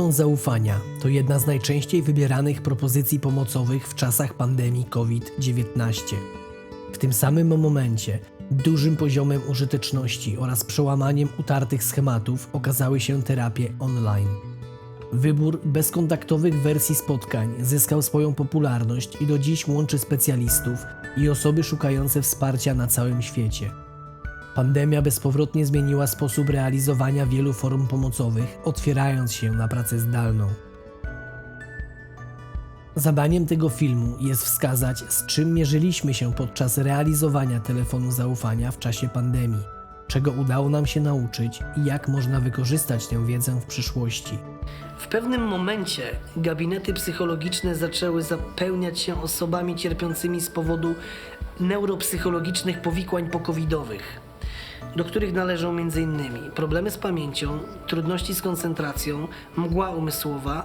Telefon zaufania to jedna z najczęściej wybieranych propozycji pomocowych w czasach pandemii COVID-19. W tym samym momencie dużym poziomem użyteczności oraz przełamaniem utartych schematów okazały się terapie online. Wybór bezkontaktowych wersji spotkań zyskał swoją popularność i do dziś łączy specjalistów i osoby szukające wsparcia na całym świecie. Pandemia bezpowrotnie zmieniła sposób realizowania wielu form pomocowych, otwierając się na pracę zdalną. Zadaniem tego filmu jest wskazać, z czym mierzyliśmy się podczas realizowania telefonu zaufania w czasie pandemii, czego udało nam się nauczyć i jak można wykorzystać tę wiedzę w przyszłości. W pewnym momencie gabinety psychologiczne zaczęły zapełniać się osobami cierpiącymi z powodu neuropsychologicznych powikłań pokowidowych, do których należą m.in. problemy z pamięcią, trudności z koncentracją, mgła umysłowa,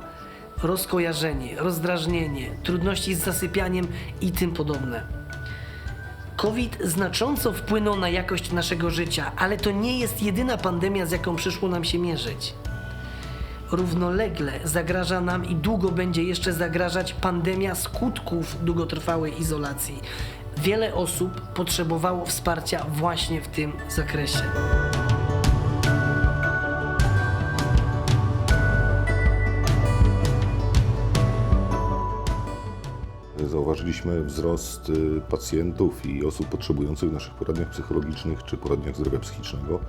rozkojarzenie, rozdrażnienie, trudności z zasypianiem i tym podobne. COVID znacząco wpłynął na jakość naszego życia, ale to nie jest jedyna pandemia, z jaką przyszło nam się mierzyć. Równolegle zagraża nam i długo będzie jeszcze zagrażać pandemia skutków długotrwałej izolacji. Wiele osób potrzebowało wsparcia właśnie w tym zakresie. Zauważyliśmy wzrost y, pacjentów i osób potrzebujących w naszych poradniach psychologicznych czy poradniach zdrowia psychicznego.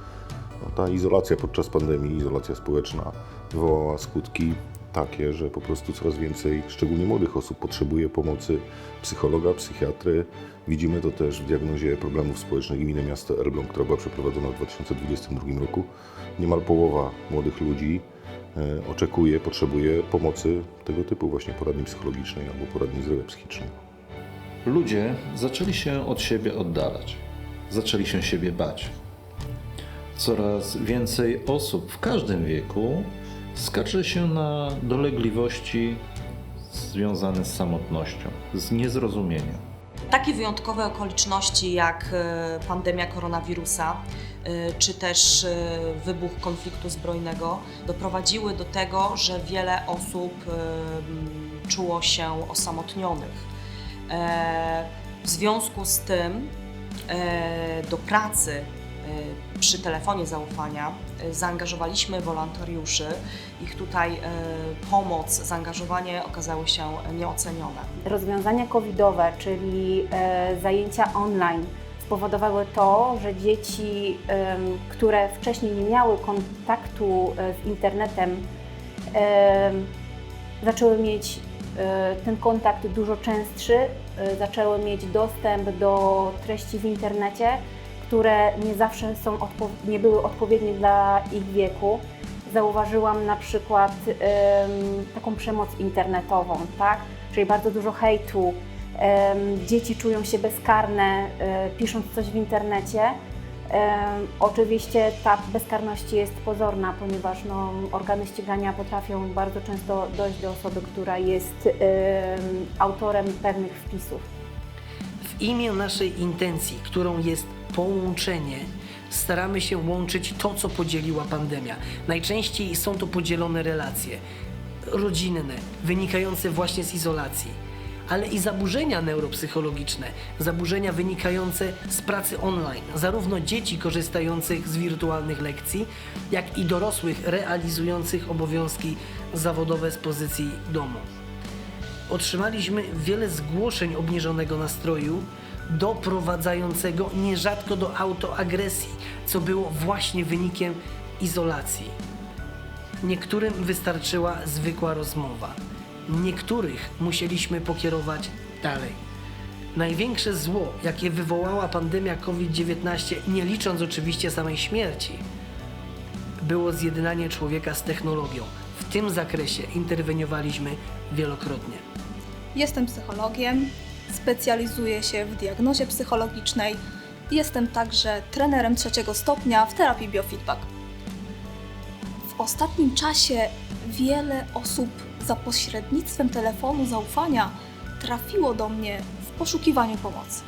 No, ta izolacja podczas pandemii, izolacja społeczna wywołała skutki takie, że po prostu coraz więcej, szczególnie młodych osób, potrzebuje pomocy psychologa, psychiatry. Widzimy to też w diagnozie problemów społecznych gminy miasto Elbląg, która była przeprowadzona w 2022 roku. Niemal połowa młodych ludzi e, oczekuje, potrzebuje pomocy tego typu właśnie poradni psychologicznej albo poradni zdrowia psychicznego. Ludzie zaczęli się od siebie oddalać, zaczęli się siebie bać. Coraz więcej osób w każdym wieku skarży się na dolegliwości związane z samotnością, z niezrozumieniem. Takie wyjątkowe okoliczności jak e, pandemia koronawirusa e, czy też e, wybuch konfliktu zbrojnego doprowadziły do tego, że wiele osób czuło się osamotnionych. W związku z tym do pracy przy telefonie zaufania zaangażowaliśmy wolontariuszy. Ich tutaj e, pomoc, zaangażowanie okazały się nieocenione. Rozwiązania covidowe, czyli e, zajęcia online, spowodowały to, że dzieci, które wcześniej nie miały kontaktu e, z internetem, em, zaczęły mieć e, ten kontakt dużo częstszy, zaczęły mieć dostęp do treści w internecie, które nie zawsze są nie były odpowiednie dla ich wieku. Zauważyłam na przykład taką przemoc internetową, tak? czyli bardzo dużo hejtu. Dzieci czują się bezkarne, e, pisząc coś w internecie. Oczywiście ta bezkarność jest pozorna, ponieważ no, organy ścigania potrafią bardzo często dojść do osoby, która jest em, autorem pewnych wpisów. W imię naszej intencji, którą jest połączenie, staramy się łączyć to, co podzieliła pandemia. Najczęściej są to podzielone relacje rodzinne, wynikające właśnie z izolacji, ale i zaburzenia neuropsychologiczne, zaburzenia wynikające z pracy online, zarówno dzieci korzystających z wirtualnych lekcji, jak i dorosłych realizujących obowiązki zawodowe z pozycji domu. Otrzymaliśmy wiele zgłoszeń obniżonego nastroju, doprowadzającego nierzadko do autoagresji, co było właśnie wynikiem izolacji. Niektórym wystarczyła zwykła rozmowa, niektórych musieliśmy pokierować dalej. Największe zło, jakie wywołała pandemia COVID-19, nie licząc oczywiście samej śmierci, było zjednanie człowieka z technologią. W tym zakresie interweniowaliśmy wielokrotnie. Jestem psychologiem, specjalizuję się w diagnozie psychologicznej. Jestem także trenerem trzeciego stopnia w terapii biofeedback. W ostatnim czasie wiele osób za pośrednictwem telefonu zaufania trafiło do mnie w poszukiwaniu pomocy.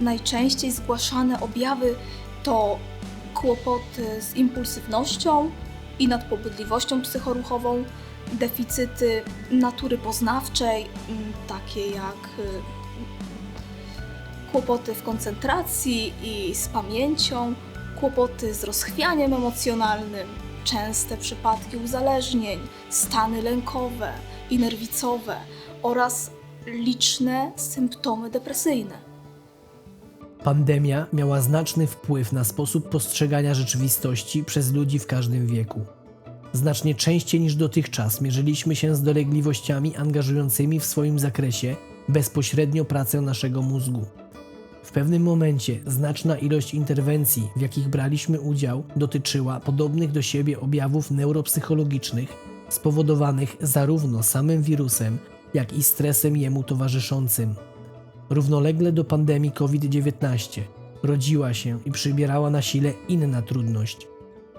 Najczęściej zgłaszane objawy to kłopoty z impulsywnością i nadpobudliwością psychoruchową, deficyty natury poznawczej, mm, takie jak y, kłopoty w koncentracji i z pamięcią, kłopoty z rozchwianiem emocjonalnym, częste przypadki uzależnień, stany lękowe i nerwicowe oraz liczne symptomy depresyjne. Pandemia miała znaczny wpływ na sposób postrzegania rzeczywistości przez ludzi w każdym wieku. Znacznie częściej niż dotychczas mierzyliśmy się z dolegliwościami angażującymi w swoim zakresie bezpośrednio pracę naszego mózgu. W pewnym momencie znaczna ilość interwencji, w jakich braliśmy udział, dotyczyła podobnych do siebie objawów neuropsychologicznych spowodowanych zarówno samym wirusem, jak i stresem jemu towarzyszącym. Równolegle do pandemii COVID-19 rodziła się i przybierała na sile inna trudność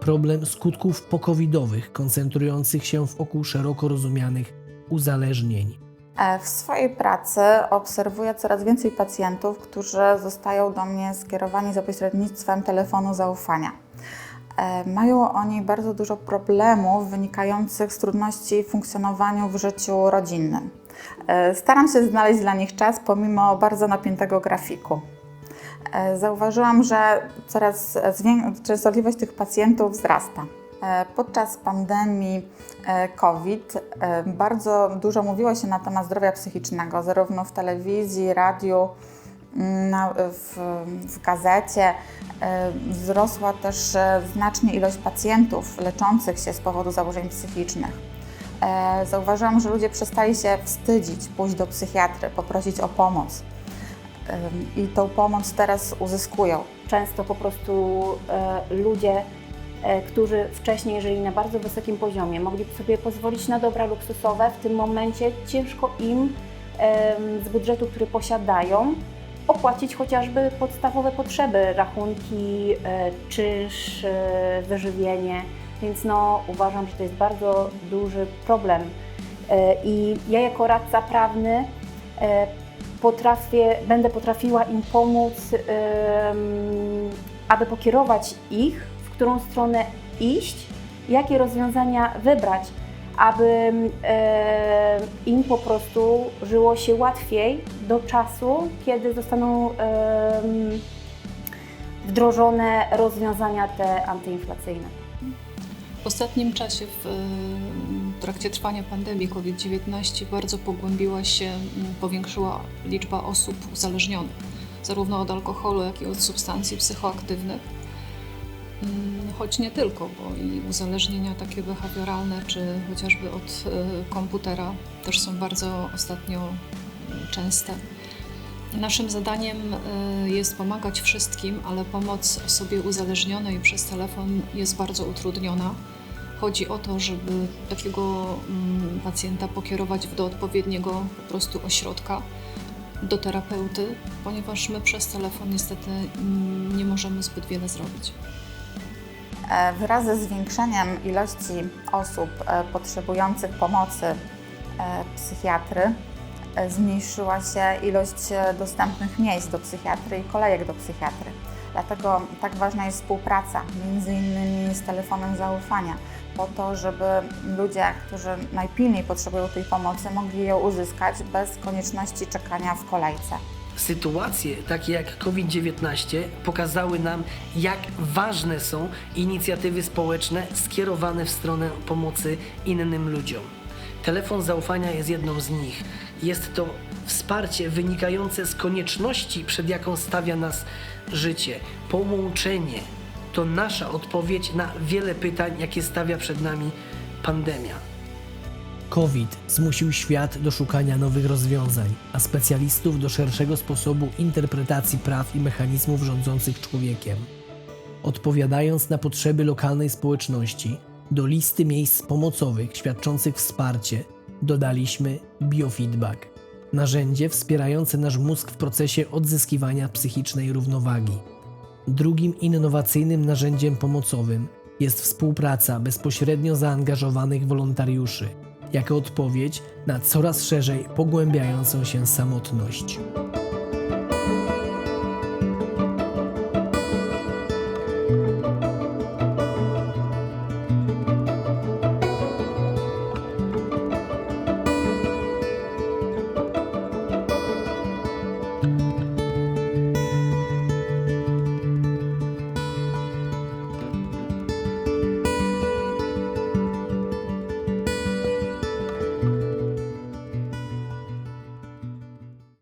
problem skutków pokowidowych koncentrujących się wokół szeroko rozumianych uzależnień. E, W swojej pracy obserwuję coraz więcej pacjentów, którzy zostają do mnie skierowani za pośrednictwem telefonu zaufania. E, Mają oni bardzo dużo problemów wynikających z trudności w funkcjonowaniu w życiu rodzinnym. E, Staram się znaleźć dla nich czas pomimo bardzo napiętego grafiku. E, Zauważyłam, że coraz częstotliwość tych pacjentów wzrasta. E, Podczas pandemii e, COVID bardzo dużo mówiło się na temat zdrowia psychicznego, zarówno w telewizji, radiu, mm, w, w gazecie. Wzrosła też znacznie ilość pacjentów leczących się z powodu zaburzeń psychicznych. Zauważyłam, że ludzie przestali się wstydzić pójść do psychiatry, poprosić o pomoc. I tą pomoc teraz uzyskują. Często po prostu e, ludzie, e, którzy wcześniej żyli na bardzo wysokim poziomie, mogli sobie pozwolić na dobra luksusowe, w tym momencie ciężko im z budżetu, który posiadają, opłacić chociażby podstawowe potrzeby, rachunki, e, czynsz, wyżywienie. Więc no, uważam, że to jest bardzo duży problem. I ja jako radca prawny potrafię, będę potrafiła im pomóc, aby pokierować ich, w którą stronę iść, jakie rozwiązania wybrać, aby im po prostu żyło się łatwiej do czasu, kiedy zostaną wdrożone rozwiązania te antyinflacyjne. W ostatnim czasie, w trakcie trwania pandemii COVID-19, bardzo pogłębiła się, m, powiększyła liczba osób uzależnionych, zarówno od alkoholu, jak i od substancji psychoaktywnych. Mm, Choć nie tylko, bo i uzależnienia takie behawioralne, czy chociażby od y, komputera też są bardzo ostatnio y, częste. Naszym zadaniem y, jest pomagać wszystkim, ale pomoc osobie uzależnionej przez telefon jest bardzo utrudniona. Chodzi o to, żeby takiego mm, pacjenta pokierować do odpowiedniego po prostu ośrodka, do terapeuty, ponieważ my przez telefon niestety mm, nie możemy zbyt wiele zrobić. E, Wraz ze zwiększeniem ilości osób e, potrzebujących pomocy e, psychiatry zmniejszyła się ilość dostępnych miejsc do psychiatry i kolejek do psychiatry. Dlatego tak ważna jest współpraca, między innymi z telefonem zaufania, po to, żeby ludzie, którzy najpilniej potrzebują tej pomocy, mogli ją uzyskać bez konieczności czekania w kolejce. Sytuacje takie jak COVID-19 pokazały nam, jak ważne są inicjatywy społeczne skierowane w stronę pomocy innym ludziom. Telefon zaufania jest jedną z nich. Jest to wsparcie wynikające z konieczności, przed jaką stawia nas życie. Połączenie to nasza odpowiedź na wiele pytań, jakie stawia przed nami pandemia. COVID zmusił świat do szukania nowych rozwiązań, a specjalistów do szerszego sposobu interpretacji praw i mechanizmów rządzących człowiekiem. Odpowiadając na potrzeby lokalnej społeczności, do listy miejsc pomocowych świadczących wsparcie dodaliśmy biofeedback narzędzie wspierające nasz mózg w procesie odzyskiwania psychicznej równowagi. Drugim innowacyjnym narzędziem pomocowym jest współpraca bezpośrednio zaangażowanych wolontariuszy, jako odpowiedź na coraz szerzej pogłębiającą się samotność.